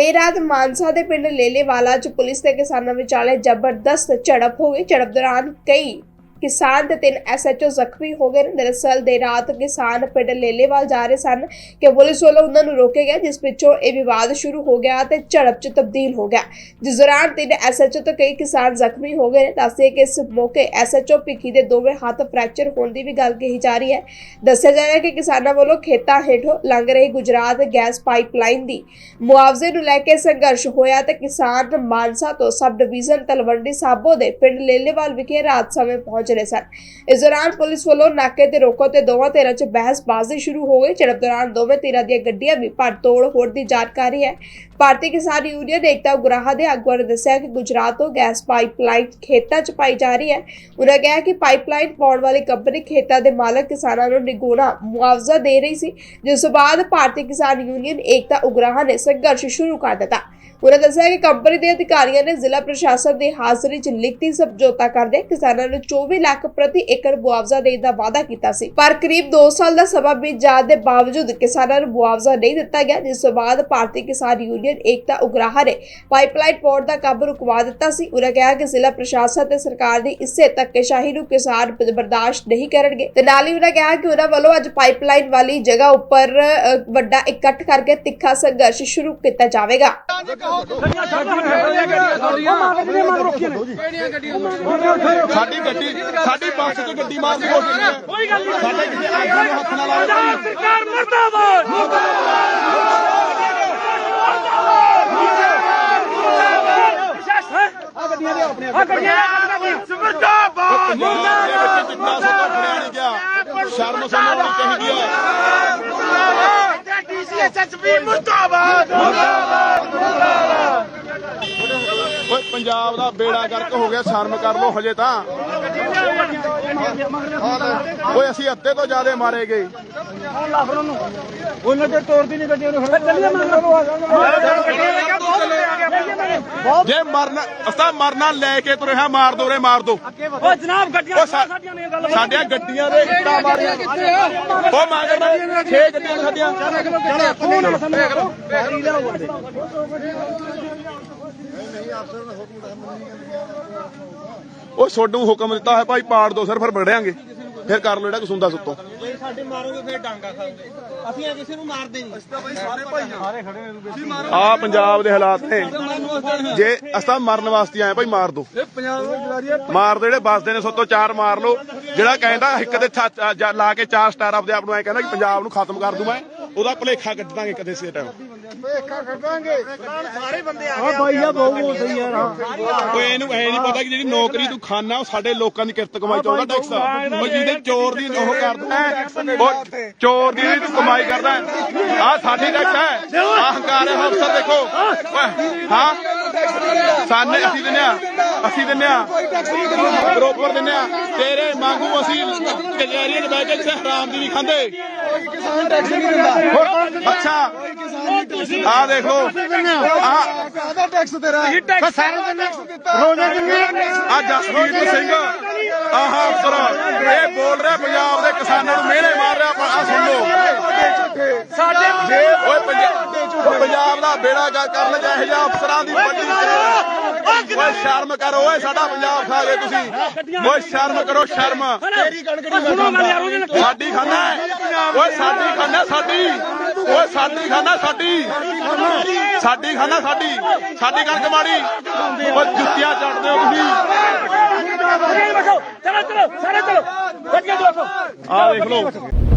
ਦੇਰ ਰਾਤ ਮਾਨਸਾ ਦੇ ਪਿੰਡ ਲੇਲੇਵਾਲਾ 'ਚ ਪੁਲਿਸ ਤੇ ਕਿਸਾਨਾਂ ਵਿਚਾਲੇ ਜ਼ਬਰਦਸਤ ਝੜਪ ਹੋ ਗਈ। ਝੜਪ ਦੌਰਾਨ ਕਈ ਕਿਸਾਨ ਤੇ ਤਿੰਨ ਐਸਐਚਓ ਜ਼ਖਮੀ ਹੋ ਗਏ ਨੇ। ਦਰਅਸਲ ਦੇ ਰਾਤ ਕਿਸਾਨ ਪਿੰਡ ਲੇਲੇਵਾਲ ਜਾ ਰਹੇ ਸਨ ਕਿ ਪੁਲਿਸ ਵੱਲੋਂ ਉਹਨਾਂ ਨੂੰ ਰੋਕਿਆ ਗਿਆ, ਜਿਸ ਪਿੱਛੋਂ ਇਹ ਵਿਵਾਦ ਸ਼ੁਰੂ ਹੋ ਗਿਆ ਤੇ ਝੜਪ 'ਚ ਤਬਦੀਲ ਹੋ ਗਿਆ। ਜਿਸ ਦੌਰਾਨ ਤਿੰਨ ਐਸਐਚਓ ਤੇ ਕਈ ਕਿਸਾਨ ਜ਼ਖਮੀ ਹੋ ਗਏ ਨੇ। ਦੱਸਿਆ ਕਿ ਇਸ ਮੌਕੇ ਐਸਐਚਓ ਭਿੱਖੀ ਦੇ ਦੋਵੇਂ ਹੱਥ ਫ੍ਰੈਕਚਰ ਹੋਣ ਦੀ ਵੀ ਗੱਲ ਕਹੀ ਜਾ ਰਹੀ ਹੈ। ਦੱਸਿਆ ਜਾ ਰਿਹਾ ਕਿ ਕਿਸਾਨਾਂ ਵੱਲੋਂ ਖੇਤਾਂ ਹੇਠੋਂ ਲੰਘ ਰਹੀ ਗੁਜਰਾਤ ਗੈਸ ਪਾਈਪਲਾਈਨ ਦੀ ਮੁਆਵਜ਼ੇ ਨੂੰ ਲੈ ਕੇ ਸੰਘਰਸ਼ ਹੋਇਆ ਤੇ ਕਿਸਾਨ ਮਾਨਸਾ ਤੋਂ ਸਬ ਡਿਵੀਜ਼ਨ ਤਲਵੰਡੀ ਸਾਬੋ ਦੇ ਪਿੰਡ ਲੇਲੇਵਾਲ ਵਿਖੇ ਰਾਤ ਸਮੇਂ ਪਹੁੰਚ ਰਹੇ ਸਨ। ਇਸ ਦੌਰਾਨ ਪੁਲਿਸ ਵੱਲੋਂ ਨਾਕੇ ਤੇ ਰੋਕੋ ਤੇ ਦੋਵਾਂ ਧਿਰਾਂ 'ਚ ਬਹਿਸਬਾਜ਼ੀ ਸ਼ੁਰੂ ਹੋ ਗਈ ਝੜਪ ਦੌਰਾਨ ਦੋਵੇਂ ਧਿਰਾਂ ਦੀਆਂ ਗੱਡੀਆਂ ਵੀ ਭੰਨ ਹੋਣ ਦੀ ਜਾਣਕਾਰੀ ਹੈ। ਭਾਰਤੀ ਕਿਸਾਨ ਯੂਨੀਅਨ ਏਕਤਾ ਉਗਰਾਹਾਂ ਦੇ ਆਗੂਆਂ ਨੇ ਦੱਸਿਆ ਕਿ ਗੁਜਰਾਤ ਤੋਂ ਗੈਸ ਪਾਈਪਲਾਈਨ ਖੇਤਾਂ 'ਚ ਪਾਈ ਜਾ ਰਹੀ ਹੈ। ਉਹਨਾਂ ਕਿਹਾ ਕਿ ਪਾਈਪਲਾਈਨ ਪਾਉਣ ਵਾਲੀ ਕੰਪਨੀ ਖੇਤਾਂ ਦੇ ਮਾਲਕ ਕਿਸਾਨਾਂ ਨੂੰ ਨਿਗੋਣਾ ਮੁਆਵਜ਼ਾ ਦੇ ਰਹੀ ਸੀ, ਜਿਸ ਤੋਂ ਬਾਅਦ ਭਾਰਤੀ ਕਿਸਾਨ ਯੂਨੀਅਨ ਏਕਤਾ ਉਗਰਾਹਾਂ ਨੇ ਸੰਘਰਸ਼ ਸ਼ੁਰੂ ਕਰ ਦਿੱਤਾ। ਉਹਨਾਂ ਦੱਸਿਆ ਕਿ ਕੰਪਨੀ ਦੇ ਅਧਿਕਾਰੀਆਂ ਨੇ ਜ਼ਿਲ੍ਹਾ ਪ੍ਰਸ਼ਾਸਨ ਦੀ ਹਾਜ਼ਰੀ 'ਚ ਲਿਖਤੀ ਸਮਝੌਤਾ ਕਰਦੇ ਕਿਸਾਨਾਂ ਨੂੰ 24 ਲੱਖ ਪ੍ਰਤੀ ਏਕੜ ਮੁਆਵਜ਼ਾ ਦੇਣ ਦਾ ਵਾਅਦਾ ਕੀਤਾ ਸੀ। ਪਰ ਕਰੀਬ 2 ਸਾਲ ਦਾ ਸਮਾਂ ਬੀਤ ਜਾਣ ਦੇ ਬਾਵਜੂਦ ਕਿਸਾਨਾਂ ਨੂੰ ਮੁਆਵਜ਼ਾ ਨਹੀਂ ਦਿੱਤਾ ਗਿਆ, ਜਿਸ ਤੋਂ ਬਾਅਦ ਭਾਰਤੀ ਕਿਸਾਨ ਯੂਨੀਅਨ ਏਕਤਾ ਉਗਰਾਹਾਂ ਨੇ ਪਾਈਪਲਾਈਨ ਪਾਉਣ ਦਾ ਕੰਮ ਰੁਕਵਾ ਦਿੱਤਾ ਸੀ। ਉਹਨਾਂ ਕਿਹਾ ਕਿ ਜ਼ਿਲ੍ਹਾ ਪ੍ਰਸ਼ਾਸਨ ਤੇ ਸਰਕਾਰ ਦੀ ਇਸੇ ਧੱਕੇਸ਼ਾਹੀ ਨੂੰ ਕਿਸਾਨ ਬਰਦਾਸ਼ਤ ਨਹੀਂ ਕਰਨਗੇ। ਤੇ ਨਾਲ ਹੀ ਉਹਨਾਂ ਕਿਹਾ ਕਿ ਉਹਨਾਂ ਵੱਲੋਂ ਅੱਜ ਪਾਈਪਲਾਈਨ ਵਾਲੀ ਜਗ੍ਹਾ ਉੱਪਰ ਵੱਡਾ ਇਕੱਠ ਕਰਕੇ ਤਿੱਖਾ ਸੰਘਰਸ਼ ਸ਼ੁਰੂ ਕੀਤਾ ਜਾਵੇਗਾ। ਸਾਡੀ ਗੱਡੀ ਸਾਡੀ ਬੱਸ 'ਚ ਗੱਡੀ ਦੀ ਕੋਸ਼ਿਸ਼ ਹੈ। ਕੋਈ ਗੱਲ ਨਹੀਂ। ਸਾਡੇ ਕਿਸੇ ਆਗੂ ਨੂੰ ਹੱਥ ਨਾ। ਲਾਓ ਸਰਕਾਰ ਮਰਦਾਬਾਦ। ਮੁਰਦਾਬਾਦ। ਮੁਰਦਾਬਾਦ। ਚਿੱਟਾ ਸੋਤਾ ਫੜਿਆ ਨਹੀਂ ਗਿਆ ਸ਼ਰਮ ਸਾਨੂੰ ਚਾਹੀਦੀ ਹੈ। ਡੀਸੀਐਸਐਸਪੀ ਮੁਰਦਾਬਾਦ। ਓਏ ਪੰਜਾਬ ਦਾ ਬੇੜਾ ਗਰਕ ਹੋ ਗਿਆ ਸ਼ਰਮ ਕਰ ਲੋ ਹਜੇ ਤਾਂ। ਓਏ ਅਸੀਂ ਅੱਧੇ ਤੋਂ ਜ਼ਿਆਦੇ ਮਾਰੇ ਗਏ। ਉਹਨਾਂ ਤੇ ਤੋੜਦੀ ਨਹੀਂ ਗੱਡੀਆਂ ਨੂੰ ਚੱਲੀਏ। ਜੇ ਮਰਨਾ ਅਸਾਂ ਮਰਨਾ ਲੈ ਕੇ ਤੁਰੇ ਹਾਂ ਮਾਰ ਦੋ ਰੇ ਮਾਰ ਦੋ। ਓ ਜਨਾਬ ਗੱਡੀਆਂ ਸਾਡੀਆਂ ਨੇ ਗੱਲ? ਸਾਡੀਆਂ ਗੱਡੀਆਂ ਦੇ ਇੱਟਾਂ ਮਾਰੀਆਂ। ਉਹ ਮਾਗਰ ਛੇ ਗੱਡੀਆਂ ਸਾਡੀਆਂ। ਉਹ ਛੋਡੂ ਹੁਕਮ ਦਿੱਤਾ ਹੈ ਭਾਈ ਪਾੜ ਦੋ ਸਰ ਫਿਰ ਵੜਿਆਂਗੇ ਫਿਰ ਕਰ ਲੋ ਜਿਹੜਾ ਕੁਛ ਹੁੰਦਾ ਸੁੱਤੋਂ। ਸਾਡੇ ਮਾਰੋਗੇ ਫੇਰ ਡਾਂਗਾ ਖਾਓਗੇ। ਅਸੀਂ ਕਿਸੇ ਨੂੰ ਮਾਰਦੇ ਨਹੀਂ। ਆ ਪੰਜਾਬ ਦੇ ਹਾਲਾਤ ਨੇ। ਜੇ ਅਸਾਂ ਮਰਨ ਵਾਸਤੇ ਆਏ ਭਾਈ ਮਾਰ ਦੋ। ਮਾਰ ਦੋ ਜਿਹੜੇ ਵੱਸਦੇ ਨੇ ਸੋਤੋਂ ਚਾਰ ਮਾਰ ਲੋ ਜਿਹੜਾ ਕਹਿੰਦਾ ਇੱਕ ਦੇ ਲਾ ਕੇ ਚਾਰ ਸਟਾਰ ਆਪਦੇ ਆਪ ਨੂੰ ਐ ਕਹਿੰਦਾ ਕਿ ਪੰਜਾਬ ਨੂੰ ਖਤਮ ਕਰ ਦੂੰ ਮੈਂ ਉਹਦਾ ਭਲੇਖਾ ਕੱਢ ਦਾਂਗੇ ਕਦੇ ਸੇ ਟਾਈਮ ਓਏ ਇਹਨੂੰ ਐ ਨਹੀਂ ਪਤਾ ਕਿ ਜਿਹੜੀ ਨੌਕਰੀ ਤੂੰ ਖਾਣਾ ਉਹ ਸਾਡੇ ਲੋਕਾਂ ਦੀ ਕਿਰਤ ਕਮਾਈ ਚਾਹੁੰਦਾ ਟੈਕਸ ਉਹ ਜਿਹਦੇ ਚੋਰ ਦੀ ਉਹ ਕਰਦਾ ਚੋਰ ਦੀ ਤੂੰ ਕਮਾਈ ਕਰਦਾ ਆ ਸਾਡੀ ਟੈਕਸ ਹੈ। ਆਹ ਹੰਕਾਰ ਹੈ ਅਫਸਰ ਦੇਖੋ। ਹਾਂ। ਸਾਨੇ ਅਸੀਂ ਦਿੰਨੇ ਆ ਅਸੀਂ ਦਿੰਨੇ ਆ। ਬਰੋਬਰ ਦਿੰਨੇ ਆ। ਤੇਰੇ ਵਾਂਗੂ ਅਸੀਂ ਕਚਹਿਰੀਆਂ 'ਚ ਬਹਿ ਕੇ ਇੱਥੇ ਹਰਾਮ ਦੀ ਨਹੀਂ ਖਾਂਦੇ। ਅੱਛਾ। ਆ ਦੇਖ ਲੋ ਆ। ਆਦਾ ਟੈਕਸ ਤੇਰਾ? ਸਾਰੇ ਦੇ ਟੈਕਸ ਦਿੱਤਾ। ਆ। ਜਸਵੀਰ ਸਿੰਘ। ਆਹ ਅਫਸਰ ਇਹ ਬੋਲ ਰਿਹਾ ਪੰਜਾਬ ਦੇ ਕਿਸਾਨਾਂ ਨੂੰ ਮਿਹਣੇ ਮਾਰ ਰਿਹਾ ਆ ਸੁਣ ਲਓ। ਸਾਡੇ ਓਏ ਦਾ ਬੇੜਾ ਗਾ ਕਰਨ ਲੱਗਾ ਇਹ ਜਿਹਾ ਅਫਸਰਾਂ ਦੀ ਵੱਡੀ ਓਏ ਸ਼ਰਮ ਕਰੋ ਓਏ ਸਾਡਾ ਪੰਜਾਬ ਖਾ ਗਏ ਤੁਸੀਂ। ਓਏ ਸ਼ਰਮ ਕਰੋ ਸ਼ਰਮ। ਤੇਰੀ ਸਾਡੀ ਖਾਨਾ। ਓਏ ਸਾਡੀ ਖਾਨਾ ਸਾਡੀ। ਓਏ ਸਾਡੀ ਖਾਨਾ ਸਾਡੀ। ਸਾਡੀ ਖਾਨਾ ਸਾਡੀ। ਸਾਡੀ ਕਣਕ ਮਾੜੀ ਓਏ ਜੁੱਤੀਆਂ ਚੜਦੇ ਹੋ ਤੁਸੀਂ। ਚਲੋ ਚਲੋ ਸਾਰੇ ਚਲੋ। ਆ ਦੇਖ ਲਓ।